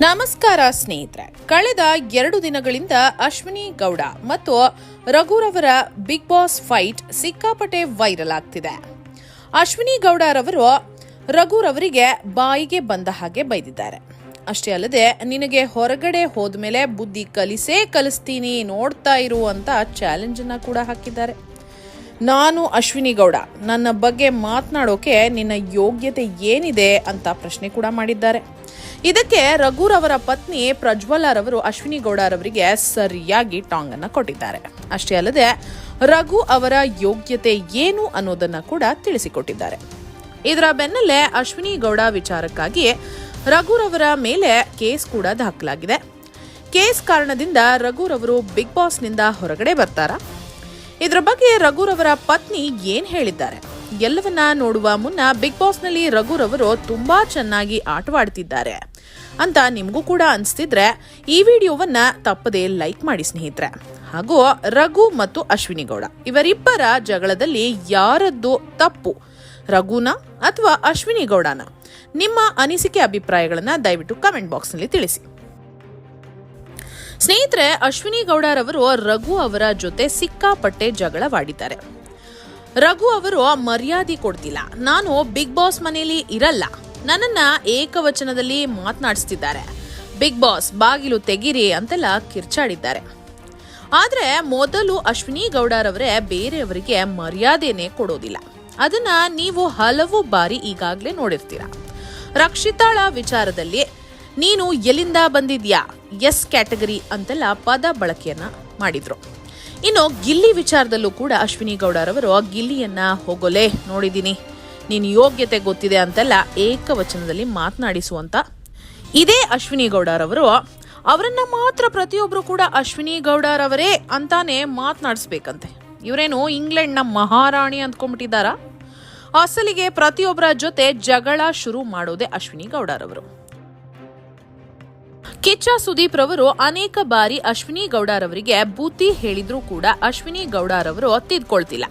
ನಮಸ್ಕಾರ ಸ್ನೇಹಿತರೆ. ಕಳೆದ ಎರಡು ದಿನಗಳಿಂದ ಅಶ್ವಿನಿ ಗೌಡ ಮತ್ತು ರಘುರವರ ಬಿಗ್ ಬಾಸ್ ಫೈಟ್ ಸಿಕ್ಕಾಪಟ್ಟೆ ವೈರಲ್ ಆಗ್ತಿದೆ. ಅಶ್ವಿನಿ ಗೌಡರವರು ರಘುರವರಿಗೆ ಬಾಯಿಗೆ ಬಂದ ಹಾಗೆ ಬೈದಿದ್ದಾರೆ. ಅಷ್ಟೇ ಅಲ್ಲದೆ, ನಿನಗೆ ಹೊರಗಡೆ ಹೋದ್ಮೇಲೆ ಬುದ್ಧಿ ಕಲಿಸೇ ಕಲಿಸ್ತೀನಿ, ನೋಡ್ತಾ ಇರು ಅಂತ ಚಾಲೆಂಜ್ ಅನ್ನ ಕೂಡ ಹಾಕಿದ್ದಾರೆ. ನಾನು ಅಶ್ವಿನಿ ಗೌಡ, ನನ್ನ ಬಗ್ಗೆ ಮಾತನಾಡೋಕೆ ನಿನ್ನ ಯೋಗ್ಯತೆ ಏನಿದೆ ಅಂತ ಪ್ರಶ್ನೆ ಕೂಡ ಮಾಡಿದ್ದಾರೆ. ಇದಕ್ಕೆ ರಘುರವರ ಪತ್ನಿ ಪ್ರಜ್ವಲರವರು ಅಶ್ವಿನಿ ಗೌಡರವರಿಗೆ ಸರಿಯಾಗಿ ಟಾಂಗ್ ಅನ್ನು ಕೊಟ್ಟಿದ್ದಾರೆ. ಅಷ್ಟೇ ಅಲ್ಲದೆ ರಘು ಅವರ ಯೋಗ್ಯತೆ ಏನು ಅನ್ನೋದನ್ನ ಕೂಡ ತಿಳಿಸಿಕೊಟ್ಟಿದ್ದಾರೆ. ಇದರ ಬೆನ್ನಲ್ಲೇ ಅಶ್ವಿನಿ ಗೌಡ ವಿಚಾರಕ್ಕಾಗಿ ರಘುರವರ ಮೇಲೆ ಕೇಸ್ ಕೂಡ ದಾಖಲಾಗಿದೆ. ಕೇಸ್ ಕಾರಣದಿಂದ ರಘುರವರು ಬಿಗ್ ಬಾಸ್ನಿಂದ ಹೊರಗಡೆ ಬರ್ತಾರ? ಇದರ ಬಗ್ಗೆ ರಘುರವರ ಪತ್ನಿ ಏನ್ ಹೇಳಿದ್ದಾರೆ? ಎಲ್ಲವನ್ನ ನೋಡುವ ಮುನ್ನ ಬಿಗ್ ಬಾಸ್ನಲ್ಲಿ ರಘುರವರು ತುಂಬಾ ಚೆನ್ನಾಗಿ ಆಟವಾಡ್ತಿದ್ದಾರೆ ಅಂತ ನಿಮಗೂ ಕೂಡ ಅನಿಸ್ತಿದ್ರೆ ಈ ವಿಡಿಯೋವನ್ನ ತಪ್ಪದೇ ಲೈಕ್ ಮಾಡಿ ಸ್ನೇಹಿತರೆ. ಹಾಗೂ ರಘು ಮತ್ತು ಅಶ್ವಿನಿ ಗೌಡ ಇವರಿಬ್ಬರ ಜಗಳದಲ್ಲಿ ಯಾರದ್ದು ತಪ್ಪು? ರಘುನ ಅಥವಾ ಅಶ್ವಿನಿ ಗೌಡನ? ನಿಮ್ಮ ಅನಿಸಿಕೆ ಅಭಿಪ್ರಾಯಗಳನ್ನು ದಯವಿಟ್ಟು ಕಮೆಂಟ್ ಬಾಕ್ಸ್ನಲ್ಲಿ ತಿಳಿಸಿ. ಸ್ನೇಹಿತರೆ, ಅಶ್ವಿನಿ ಗೌಡರವರು ರಘು ಅವರ ಜೊತೆ ಸಿಕ್ಕಾಪಟ್ಟೆ ಜಗಳವಾಡಿದ್ದಾರೆ. ರಘು ಅವರು ಮರ್ಯಾದೆ ಕೊಡ್ತಿಲ್ಲ. ನಾನು ಬಿಗ್ ಬಾಸ್ ಮನೆಯಲ್ಲಿ ಇರಲ್ಲ. ನನ್ನನ್ನ ಏಕವಚನದಲ್ಲಿ ಮಾತನಾಡಿಸ್ತಿದ್ದಾರೆ. ಬಿಗ್ ಬಾಸ್ ಬಾಗಿಲು ತೆಗಿರಿ ಅಂತೆಲ್ಲ ಕಿರ್ಚಾಡಿದ್ದಾರೆ. ಆದ್ರೆ ಮೊದಲು ಅಶ್ವಿನಿ ಗೌಡರವರೇ ಬೇರೆಯವರಿಗೆ ಮರ್ಯಾದೆನೆ ಕೊಡೋದಿಲ್ಲ. ಅದನ್ನ ನೀವು ಹಲವು ಬಾರಿ ಈಗಾಗಲೇ ನೋಡಿರ್ತೀರ. ರಕ್ಷಿತಾಳ ವಿಚಾರದಲ್ಲಿ, ನೀನು ಎಲ್ಲಿಂದ ಬಂದಿದ್ಯಾ? ಎಸ್ ಕ್ಯಾಟಗರಿ ಅಂತೆಲ್ಲ ಪದ ಬಳಕೆಯನ್ನ ಮಾಡಿದ್ರು. ಇನ್ನು ಗಿಲ್ಲಿ ವಿಚಾರದಲ್ಲೂ ಕೂಡ ಅಶ್ವಿನಿ ಗೌಡರವರು ಆ ಗಿಲ್ಲಿಯನ್ನ ಹೋಗೋಲೆ ನೋಡಿದ್ದೀನಿ. ನಿನ್ನ ಯೋಗ್ಯತೆ ಗೊತ್ತಿದೆ ಅಂತೆಲ್ಲ ಏಕವಚನದಲ್ಲಿ ಮಾತನಾಡಿಸುವಂತ. ಇದೇ ಅಶ್ವಿನಿ ಗೌಡರವರು. ಅವರನ್ನ ಮಾತ್ರ ಪ್ರತಿಯೊಬ್ಬರು ಕೂಡ ಅಶ್ವಿನಿ ಗೌಡರವರೇ ಅಂತಾನೆ ಮಾತನಾಡಿಸ್ಬೇಕಂತೆ. ಇವರೇನು ಇಂಗ್ಲೆಂಡ್ನ ಮಹಾರಾಣಿ ಅಂದ್ಕೊಂಡ್ಬಿಟ್ಟಿದ್ದಾರಾ? ಅಸಲಿಗೆ ಪ್ರತಿಯೊಬ್ಬರ ಜೊತೆ ಜಗಳ ಶುರು ಮಾಡೋದೇ ಅಶ್ವಿನಿ ಗೌಡರವರು. ಕಿಚ್ಚ ಸುದೀಪ್ ರವರು ಅನೇಕ ಬಾರಿ ಅಶ್ವಿನಿ ಗೌಡರವರಿಗೆ ಬುದ್ಧಿ ಹೇಳಿದ್ರೂ ಕೂಡ ಅಶ್ವಿನಿ ಗೌಡರವರು ತಿದ್ಕೊಳ್ತಿಲ್ಲ.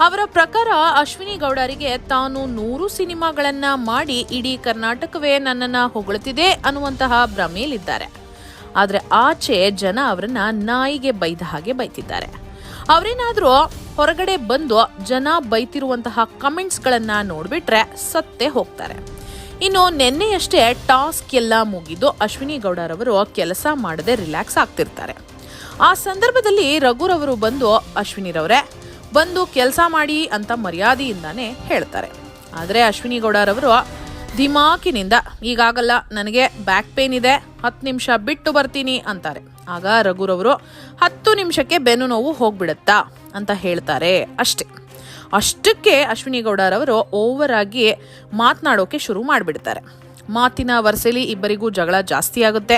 ಅವರ ಪ್ರಕಾರ ಅಶ್ವಿನಿ ಗೌಡರಿಗೆ ತಾನು ನೂರು ಸಿನಿಮಾಗಳನ್ನ ಮಾಡಿ ಇಡೀ ಕರ್ನಾಟಕವೇ ನನ್ನನ್ನ ಹೊಗಳುತ್ತಿದೆ ಅನ್ನುವಂತಹ ಭ್ರಮೆಯಲ್ಲಿದ್ದಾರೆ. ಆದ್ರೆ ಆಚೆ ಜನ ಅವರನ್ನ ನಾಯಿಗೆ ಬೈದ ಹಾಗೆ ಬೈತಿದ್ದಾರೆ. ಅವರೇನಾದ್ರೂ ಹೊರಗಡೆ ಬಂದು ಜನ ಬೈತಿರುವಂತಹ ಕಮೆಂಟ್ಸ್ಗಳನ್ನ ನೋಡ್ಬಿಟ್ರೆ ಸತ್ತೇ ಹೋಗ್ತಾರೆ. ಇನ್ನು ನಿನ್ನೆಯಷ್ಟೇ ಟಾಸ್ಕ್ ಎಲ್ಲ ಮುಗಿದು ಅಶ್ವಿನಿ ಗೌಡರವರು ಕೆಲಸ ಮಾಡದೆ ರಿಲ್ಯಾಕ್ಸ್ ಆಗ್ತಿರ್ತಾರೆ. ಆ ಸಂದರ್ಭದಲ್ಲಿ ರಘುರವರು ಬಂದು ಅಶ್ವಿನಿರವರೇ, ಬಂದು ಕೆಲಸ ಮಾಡಿ ಅಂತ ಮರ್ಯಾದೆಯಿಂದಾನೇ ಹೇಳ್ತಾರೆ. ಆದರೆ ಅಶ್ವಿನಿ ಗೌಡರವರು ಧಿಮಾಕಿನಿಂದ ಈಗಾಗಲ್ಲ ನನಗೆ ಬ್ಯಾಕ್ ಪೇನ್ ಇದೆ, ಹತ್ತು ನಿಮಿಷ ಬಿಟ್ಟು ಬರ್ತೀನಿ ಅಂತಾರೆ. ಆಗ ರಘುರವರು ಹತ್ತು ನಿಮಿಷಕ್ಕೆ ಬೆನ್ನು ನೋವು ಹೋಗ್ಬಿಡತ್ತಾ ಅಂತ ಹೇಳ್ತಾರೆ ಅಷ್ಟೇ. ಅಷ್ಟಕ್ಕೆ ಅಶ್ವಿನಿ ಗೌಡರವರು ಓವರ್ ಆಗಿ ಮಾತನಾಡೋಕೆ ಶುರು ಮಾಡಿಬಿಡ್ತಾರೆ. ಮಾತಿನ ವರಸೆಲಿ ಇಬ್ಬರಿಗೂ ಜಗಳ ಜಾಸ್ತಿ ಆಗುತ್ತೆ.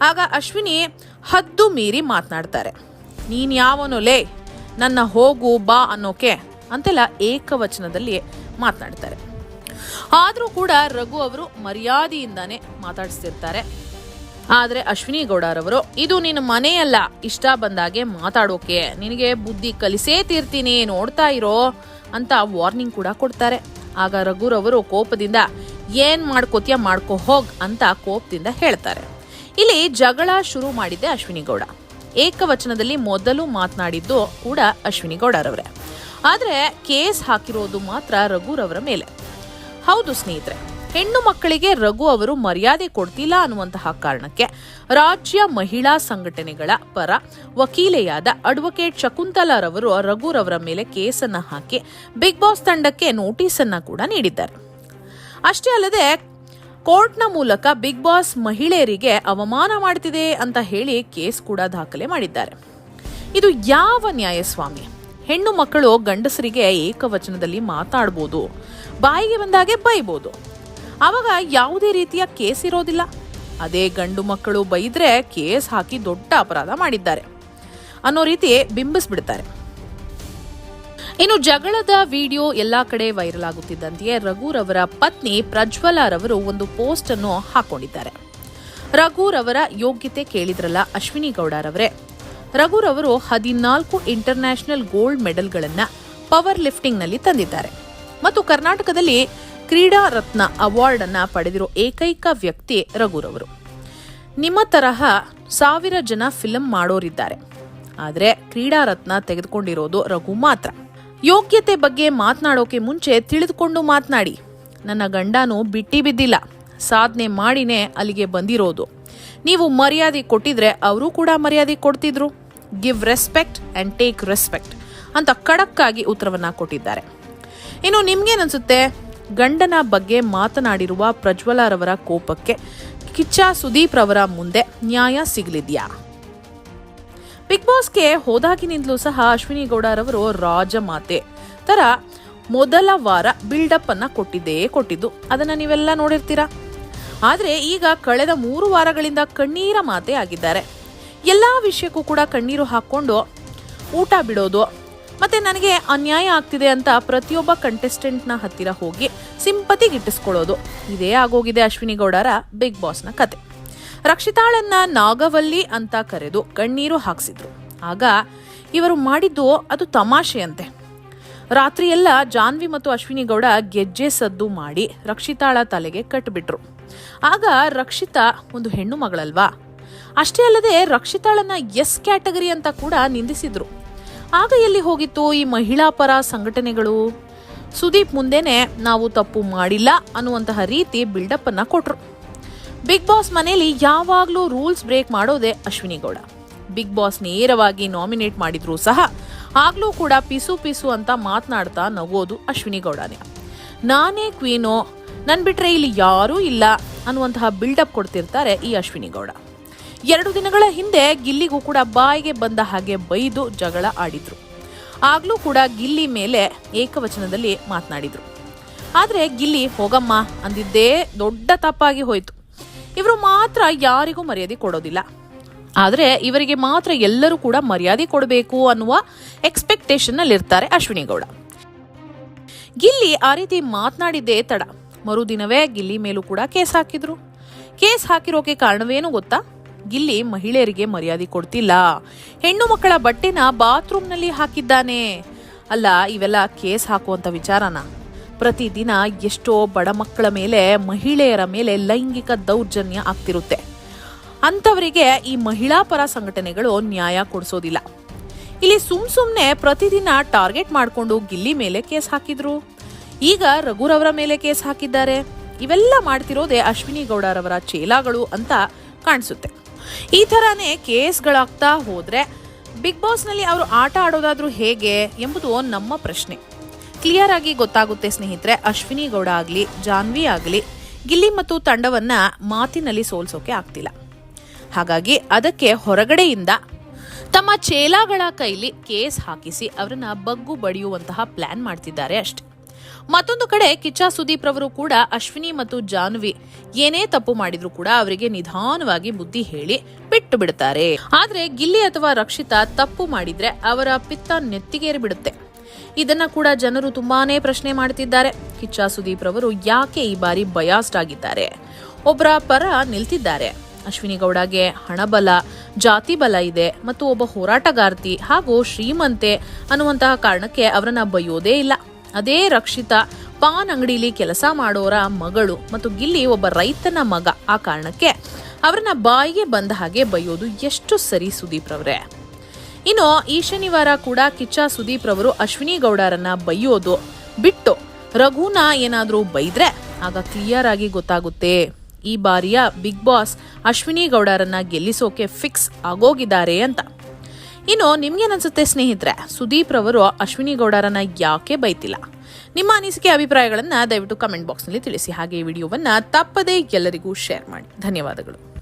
ಆಗ ಅಶ್ವಿನಿ ಹದ್ದು ಮೀರಿ ಮಾತನಾಡ್ತಾರೆ. ನೀನ್ ಯಾವನು ಲೇ? ನನ್ನ ಹೋಗು, ಬಾ ಅನ್ನೋಕೆ ಅಂತೆಲ್ಲ ಏಕವಚನದಲ್ಲಿ ಮಾತನಾಡ್ತಾರೆ. ಆದರೂ ಕೂಡ ರಘು ಅವರು ಮರ್ಯಾದೆಯಿಂದಾನೇ ಮಾತಾಡಿಸ್ತಿರ್ತಾರೆ. ಆದ್ರೆ ಅಶ್ವಿನಿ ಗೌಡರವರು, ಇದು ನಿನ್ನ ಮನೆಯಲ್ಲ, ಇಷ್ಟ ಬಂದಾಗೆ ಮಾತಾಡೋಕೆ. ನಿನಗೆ ಬುದ್ಧಿ ಕಲಿಸೇ ತೀರ್ತೀನಿ, ನೋಡ್ತಾ ಇರೋ ಅಂತ ವಾರ್ನಿಂಗ್ ಕೂಡ ಕೊಡ್ತಾರೆ. ಆಗ ರಘುರವರು ಕೋಪದಿಂದ, ಏನ್ ಮಾಡ್ಕೋತೀಯ, ಮಾಡ್ಕೋ, ಹೋಗ್ ಅಂತ ಕೋಪದಿಂದ ಹೇಳ್ತಾರೆ. ಇಲ್ಲಿ ಜಗಳ ಶುರು ಮಾಡಿದ್ದೆ ಅಶ್ವಿನಿ ಗೌಡ. ಏಕವಚನದಲ್ಲಿ ಮೊದಲು ಮಾತನಾಡಿದ್ದು ಕೂಡ ಅಶ್ವಿನಿ ಗೌಡರವರೇ. ಆದ್ರೆ ಕೇಸ್ ಹಾಕಿರೋದು ಮಾತ್ರ ರಘುರವರ ಮೇಲೆ. ಹೌದು ಸ್ನೇಹಿತರೆ ಹೆಣ್ಣು ಮಕ್ಕಳಿಗೆ ರಘು ಅವರು ಮರ್ಯಾದೆ ಕೊಡ್ತಿಲ್ಲ ಅನ್ನುವಂತಹ ಕಾರಣಕ್ಕೆ ರಾಜ್ಯ ಮಹಿಳಾ ಸಂಘಟನೆಗಳ ಪರ ವಕೀಲೆಯಾದ ಅಡ್ವೊಕೇಟ್ ಶಕುಂತಲಾರವರು ರಘುರವರ ಮೇಲೆ ಕೇಸನ್ನ ಹಾಕಿ ಬಿಗ್ ಬಾಸ್ ತಂಡಕ್ಕೆ ನೋಟಿಸ್ ಅನ್ನ ಕೂಡ ನೀಡಿದ್ದಾರೆ. ಅಷ್ಟೇ ಅಲ್ಲದೆ ಕೋರ್ಟ್ನ ಮೂಲಕ ಬಿಗ್ ಬಾಸ್ ಮಹಿಳೆಯರಿಗೆ ಅವಮಾನ ಮಾಡ್ತಿದೆ ಅಂತ ಹೇಳಿ ಕೇಸ್ ಕೂಡ ದಾಖಲೆ ಮಾಡಿದ್ದಾರೆ. ಇದು ಯಾವ ನ್ಯಾಯಸ್ವಾಮಿ? ಹೆಣ್ಣು ಮಕ್ಕಳು ಗಂಡಸರಿಗೆ ಏಕವಚನದಲ್ಲಿ ಮಾತಾಡ್ಬೋದು, ಬಾಯಿಗೆ ಬಂದಾಗೆ ಬೈಬೋದು ಆವಾಗ ಯಾವುದೇ ರೀತಿಯ ಕೇಸ್ ಇರೋದಿಲ್ಲ. ಅದೇ ಗಂಡು ಮಕ್ಕಳು ಬೈದ್ರೆ ಕೇಸ್ ಹಾಕಿ ದೊಡ್ಡ ಅಪರಾಧ ಮಾಡಿದ್ದಾರೆ. ಅನ್ನೋ ರೀತಿ ಬಿಂಬಿಸ್ಬಿಡ್ತಾರೆ. ಇನ್ನು ಜಗಳದ ವಿಡಿಯೋ ಎಲ್ಲಾ ಕಡೆ ವೈರಲ್ ಆಗುತ್ತಿದ್ದಂತೆಯೇ ರಘುರವರ ಪತ್ನಿ ಪ್ರಜ್ವಲಾರವರು ಒಂದು ಪೋಸ್ಟ್ ಅನ್ನು ಹಾಕೊಂಡಿದ್ದಾರೆ. ರಘುರವರ ಯೋಗ್ಯತೆ ಕೇಳಿದ್ರಲ್ಲ ಅಶ್ವಿನಿ ಗೌಡರವರೇ ರಘುರವರು ಹದಿನಾಲ್ಕು ಇಂಟರ್ನ್ಯಾಷನಲ್ ಗೋಲ್ಡ್ ಮೆಡಲ್ಗಳನ್ನು ಪವರ್ ಲಿಫ್ಟಿಂಗ್ನಲ್ಲಿ ತಂದಿದ್ದಾರೆ. ಮತ್ತು ಕರ್ನಾಟಕದಲ್ಲಿ ಕ್ರೀಡಾ ರತ್ನ ಅವಾರ್ಡ್ ಅನ್ನ ಪಡೆದಿರೋ ಏಕೈಕ ವ್ಯಕ್ತಿ ರಘುರವರು. ನಿಮ್ಮ ತರಹ ಸಾವಿರ ಜನ ಫಿಲಂ ಮಾಡೋರಿದ್ದಾರೆ. ಆದರೆ ಕ್ರೀಡಾರತ್ನ ತೆಗೆದುಕೊಂಡಿರೋದು ರಘು ಮಾತ್ರ. ಯೋಗ್ಯತೆ ಬಗ್ಗೆ ಮಾತನಾಡೋಕೆ ಮುಂಚೆ ತಿಳಿದುಕೊಂಡು ಮಾತನಾಡಿ. ನನ್ನ ಗಂಡನು ಬಿಟ್ಟಿ ಬಿದ್ದಿಲ್ಲ. ಸಾಧನೆ ಮಾಡಿನೇ ಅಲ್ಲಿಗೆ ಬಂದಿರೋದು. ನೀವು ಮರ್ಯಾದೆ ಕೊಟ್ಟಿದ್ರೆ ಅವರು ಕೂಡ ಮರ್ಯಾದೆ ಕೊಡ್ತಿದ್ರು. Give respect and take respect ಅಂತ ಖಡಕ್ಕಾಗಿ ಉತ್ತರವನ್ನ ಕೊಟ್ಟಿದ್ದಾರೆ. ಇನ್ನು ನಿಮ್ಗೇನನ್ಸುತ್ತೆ ಗಂಡನ ಬಗ್ಗೆ ಮಾತನಾಡಿರುವ ಪ್ರಜ್ವಲರವರ ಕೋಪಕ್ಕೆ ಕಿಚ್ಚ ಸುದೀಪ್ ರವರ ಮುಂದೆ ನ್ಯಾಯ ಸಿಗಲಿದೆಯಾ? ಬಿಗ್ ಬಾಸ್ಗೆ ಹೋದಾಗಿನಿಂದಲೂ ಸಹ ಅಶ್ವಿನಿ ಗೌಡರವರು ರಾಜಮಾತೆ. ತರ ಮೊದಲ ವಾರ ಬಿಲ್ಡಪ್ ಅನ್ನ ಕೊಟ್ಟಿದ್ದೇ ಕೊಟ್ಟಿದ್ದು. ಅದನ್ನ ನೀವೆಲ್ಲ ನೋಡಿರ್ತೀರಾ? ಆದ್ರೆ ಈಗ ಕಳೆದ ಮೂರು ವಾರಗಳಿಂದ ಕಣ್ಣೀರ ಮಾತೆ ಆಗಿದ್ದಾರೆ. ಎಲ್ಲಾ ವಿಷಯಕ್ಕೂ ಕೂಡ ಕಣ್ಣೀರು ಹಾಕೊಂಡು ಊಟ ಬಿಡೋದು ಮತ್ತೆ ನನಗೆ ಅನ್ಯಾಯ ಆಗ್ತಿದೆ ಅಂತ ಪ್ರತಿಯೊಬ್ಬ ಕಂಟೆಸ್ಟೆಂಟ್ನ ಹತ್ತಿರ ಹೋಗಿ ಸಿಂಪತಿ ಗಿಟ್ಟಿಸ್ಕೊಳ್ಳೋದು. ಇದೇ ಆಗೋಗಿದೆ ಅಶ್ವಿನಿ ಗೌಡರ ಬಿಗ್ ಬಾಸ್ನ ಕತೆ. ರಕ್ಷಿತಾಳನ್ನ ನಾಗವಲ್ಲಿ ಅಂತ ಕರೆದು ಕಣ್ಣೀರು ಹಾಕ್ಸಿದ್ರು. ಆಗ ಇವರು ಮಾಡಿದ್ದು ಅದು ತಮಾಷೆಯಂತೆ. ರಾತ್ರಿಯೆಲ್ಲ ಜಾನ್ವಿ ಮತ್ತು ಅಶ್ವಿನಿ ಗೌಡ ಗೆಜ್ಜೆ ಸದ್ದು ಮಾಡಿ ರಕ್ಷಿತಾಳ ತಲೆಗೆ ಕಟ್ಬಿಟ್ರು. ಆಗ ರಕ್ಷಿತಾ ಒಂದು ಹೆಣ್ಣು ಮಗಳಲ್ವಾ? ಅಷ್ಟೇ ಅಲ್ಲದೆ ರಕ್ಷಿತಾಳನ್ನ ಎಸ್ ಕ್ಯಾಟಗರಿ ಅಂತ ಕೂಡ ನಿಂದಿಸಿದ್ರು. ಆಗ ಎಲ್ಲಿ ಹೋಗಿತ್ತು ಈ ಮಹಿಳಾ ಪರ ಸಂಘಟನೆಗಳು? ಸುದೀಪ್ ಮುಂದೆನೆ, ನಾವು ತಪ್ಪು ಮಾಡಿಲ್ಲ ಅನ್ನುವಂತಹ ರೀತಿ ಬಿಲ್ಡಪ್ ಅನ್ನ ಕೊಟ್ರು. ಬಿಗ್ ಬಾಸ್ ಮನೆಯಲ್ಲಿ ಯಾವಾಗಲೂ ರೂಲ್ಸ್ ಬ್ರೇಕ್ ಮಾಡೋದೇ ಅಶ್ವಿನಿ ಗೌಡ. ಬಿಗ್ ಬಾಸ್ ನೇರವಾಗಿ ನಾಮಿನೇಟ್ ಮಾಡಿದ್ರು ಸಹ, ಆಗ್ಲೂ ಕೂಡ ಪಿಸು ಪಿಸು ಅಂತ ಮಾತನಾಡ್ತಾ ನಗೋದು ಅಶ್ವಿನಿ ಗೌಡನೇ. ನಾನೇ ಕ್ವೀನು ನನ್ ಬಿಟ್ರೆ ಇಲ್ಲಿ ಯಾರೂ ಇಲ್ಲ ಅನ್ನುವಂತಹ ಬಿಲ್ಡಪ್ ಕೊಡ್ತಿರ್ತಾರೆ ಈ ಅಶ್ವಿನಿ ಗೌಡ. ಎರಡು ದಿನಗಳ ಹಿಂದೆ ಗಿಲ್ಲಿಗೂ ಕೂಡ ಬಾಯಿಗೆ ಬಂದ ಹಾಗೆ ಬೈದು ಜಗಳ ಆಡಿದ್ರು. ಆಗ್ಲೂ ಕೂಡ ಗಿಲ್ಲಿ ಮೇಲೆ ಏಕವಚನದಲ್ಲಿ ಮಾತನಾಡಿದ್ರು. ಆದ್ರೆ ಗಿಲ್ಲಿ, ಹೋಗಮ್ಮ, ಅಂದಿದ್ದೇ ದೊಡ್ಡ ತಪ್ಪಾಗಿ ಹೋಯ್ತು. ಇವರು ಮಾತ್ರ ಯಾರಿಗೂ ಮರ್ಯಾದೆ ಕೊಡೋದಿಲ್ಲ. ಆದ್ರೆ ಇವರಿಗೆ ಮಾತ್ರ ಎಲ್ಲರೂ ಕೂಡ ಮರ್ಯಾದೆ ಕೊಡಬೇಕು ಅನ್ನುವ ಎಕ್ಸ್ಪೆಕ್ಟೇಷನ್ ಅಲ್ಲಿ ಇರ್ತಾರೆ ಅಶ್ವಿನಿ ಗೌಡ. ಗಿಲ್ಲಿ ಆ ರೀತಿ ಮಾತನಾಡಿದ್ದೇ ತಡ. ಮರುದಿನವೇ ಗಿಲ್ಲಿ ಮೇಲೂ ಕೂಡ ಕೇಸ್ ಹಾಕಿದ್ರು. ಕೇಸ್ ಹಾಕಿರೋಕೆ ಕಾರಣವೇನು ಗೊತ್ತಾ? ಗಿಲ್ಲಿ ಮಹಿಳೆಯರಿಗೆ ಮರ್ಯಾದೆ ಕೊಡ್ತಿಲ್ಲ. ಹೆಣ್ಣು ಮಕ್ಕಳ ಬಟ್ಟೆನ ಬಾತ್ರೂಮ್ನಲ್ಲಿ ಹಾಕಿದ್ದಾನೆ. ಅಲ್ಲ, ಇವೆಲ್ಲ ಕೇಸ್ ಹಾಕುವಂತ ವಿಚಾರನ? ಪ್ರತಿದಿನ ಎಷ್ಟೋ ಬಡ ಮಕ್ಕಳ ಮೇಲೆ, ಮಹಿಳೆಯರ ಮೇಲೆ ಲೈಂಗಿಕ ದೌರ್ಜನ್ಯ ಆಗ್ತಿರುತ್ತೆ. ಅಂಥವರಿಗೆ ಈ ಮಹಿಳಾ ಪರ ಸಂಘಟನೆಗಳು ನ್ಯಾಯ ಕೊಡಿಸೋದಿಲ್ಲ. ಇಲ್ಲಿ ಸುಮ್ ಸುಮ್ನೆ ಪ್ರತಿದಿನ ಟಾರ್ಗೆಟ್ ಮಾಡಿಕೊಂಡು ಗಿಲ್ಲಿ ಮೇಲೆ ಕೇಸ್ ಹಾಕಿದ್ರು. ಈಗ ರಘುರವರ ಮೇಲೆ ಕೇಸ್ ಹಾಕಿದ್ದಾರೆ. ಇವೆಲ್ಲ ಮಾಡ್ತಿರೋದೇ ಅಶ್ವಿನಿ ಗೌಡರವರ ಚೇಲಾಗಳು ಅಂತ ಕಾಣಿಸುತ್ತೆ. ಈ ಥರನೇ ಕೇಸ್ಗಳಾಗ್ತಾ ಹೋದ್ರೆ ಬಿಗ್ ಬಾಸ್ನಲ್ಲಿ ಅವರು ಆಟ ಆಡೋದಾದ್ರೂ ಹೇಗೆ ಎಂಬುದು ನಮ್ಮ ಪ್ರಶ್ನೆ. ಕ್ಲಿಯರ್ ಆಗಿ ಗೊತ್ತಾಗುತ್ತೆ ಸ್ನೇಹಿತರೆ, ಅಶ್ವಿನಿ ಗೌಡ ಆಗಲಿ, ಜಾನ್ವಿ ಆಗಲಿ, ಗಿಲ್ಲಿ ಮತ್ತು ತಂಡವನ್ನ ಮಾತಿನಲ್ಲಿ ಸೋಲ್ಸೋಕೆ ಆಗ್ತಿಲ್ಲ. ಹಾಗಾಗಿ ಅದಕ್ಕೆ ಹೊರಗಡೆಯಿಂದ ತಮ್ಮ ಚೇಲಾಗಳ ಕೈಲಿ ಕೇಸ್ ಹಾಕಿಸಿ ಅವರನ್ನ ಬಗ್ಗು ಬಡಿಯುವಂತಹ ಪ್ಲಾನ್ ಮಾಡ್ತಿದ್ದಾರೆ ಅಷ್ಟೆ. ಮತ್ತೊಂದು ಕಡೆ ಕಿಚ್ಚ ಸುದೀಪ್ ರವರು ಕೂಡ ಅಶ್ವಿನಿ ಮತ್ತು ಜಾನ್ವಿ ಏನೇ ತಪ್ಪು ಮಾಡಿದ್ರು ಕೂಡ ಅವರಿಗೆ ನಿಧಾನವಾಗಿ ಬುದ್ಧಿ ಹೇಳಿ ಬಿಟ್ಟು ಬಿಡುತ್ತಾರೆ. ಆದ್ರೆ ಗಿಲ್ಲಿ ಅಥವಾ ರಕ್ಷಿತಾ ತಪ್ಪು ಮಾಡಿದ್ರೆ ಅವರ ಪಿತ್ತ ನೆತ್ತಿಗೇರಿ ಬಿಡುತ್ತೆ. ಇದನ್ನ ಕೂಡ ಜನರು ತುಂಬಾನೇ ಪ್ರಶ್ನೆ ಮಾಡ್ತಿದ್ದಾರೆ. ಕಿಚ್ಚ ಸುದೀಪ್ ರವರು ಯಾಕೆ ಈ ಬಾರಿ ಬಯಾಸ್ಟ್ ಆಗಿದ್ದಾರೆ? ಒಬ್ಬರ ಪರ ನಿಲ್ತಿದ್ದಾರೆ. ಅಶ್ವಿನಿ ಗೌಡಗೆ ಹಣಬಲ, ಜಾತಿ ಬಲ ಇದೆ ಮತ್ತು ಒಬ್ಬ ಹೋರಾಟಗಾರ್ತಿ ಹಾಗೂ ಶ್ರೀಮಂತೆ ಅನ್ನುವಂತಹ ಕಾರಣಕ್ಕೆ ಅವರನ್ನ ಬಯ್ಯೋದೇ ಇಲ್ಲ. ಅದೇ ರಕ್ಷಿತ. ಪಾನ್ ಅಂಗಡಿಲಿ ಕೆಲಸ ಮಾಡೋರ ಮಗಳು ಮತ್ತು ಗಿಲ್ಲಿ ಒಬ್ಬ ರೈತನ ಮಗ. ಆ ಕಾರಣಕ್ಕೆ ಅವರನ್ನ ಬಾಯಿಗೆ ಬಂದ ಹಾಗೆ ಬೈಯೋದು ಎಷ್ಟು ಸರಿ ಸುದೀಪ್ ಅವರೇ ಇನ್ನು ಈ ಶನಿವಾರ ಕೂಡ ಕಿಚ್ಚ ಸುದೀಪ್ ರವರು ಅಶ್ವಿನಿ ಗೌಡರನ್ನ ಬೈಯೋದು ಬಿಟ್ಟು ರಘುನ ಏನಾದರೂ ಬೈದ್ರೆ ಆಗ ಕ್ಲಿಯರ್ ಆಗಿ ಗೊತ್ತಾಗುತ್ತೆ. ಈ ಬಾರಿಯ ಬಿಗ್ ಬಾಸ್ ಅಶ್ವಿನಿ ಗೌಡರನ್ನ ಗೆಲ್ಲಿಸೋಕೆ ಫಿಕ್ಸ್ ಆಗೋಗಿದ್ದಾರೆ ಅಂತ. ಇನ್ನು ನಿಮ್ಗೇನನ್ಸುತ್ತೆ ಸ್ನೇಹಿತರೆ, ಸುದೀಪ್ ರವರು ಅಶ್ವಿನಿ ಗೌಡರನ್ನ ಯಾಕೆ ಬೈತಿಲ್ಲ? ನಿಮ್ಮ ಅನಿಸಿಕೆ ಅಭಿಪ್ರಾಯಗಳನ್ನು ದಯವಿಟ್ಟು ಕಮೆಂಟ್ ಬಾಕ್ಸ್ನಲ್ಲಿ ತಿಳಿಸಿ. ಹಾಗೆ ಈ ವಿಡಿಯೋವನ್ನ ತಪ್ಪದೇ ಎಲ್ಲರಿಗೂ ಶೇರ್ ಮಾಡಿ. ಧನ್ಯವಾದಗಳು.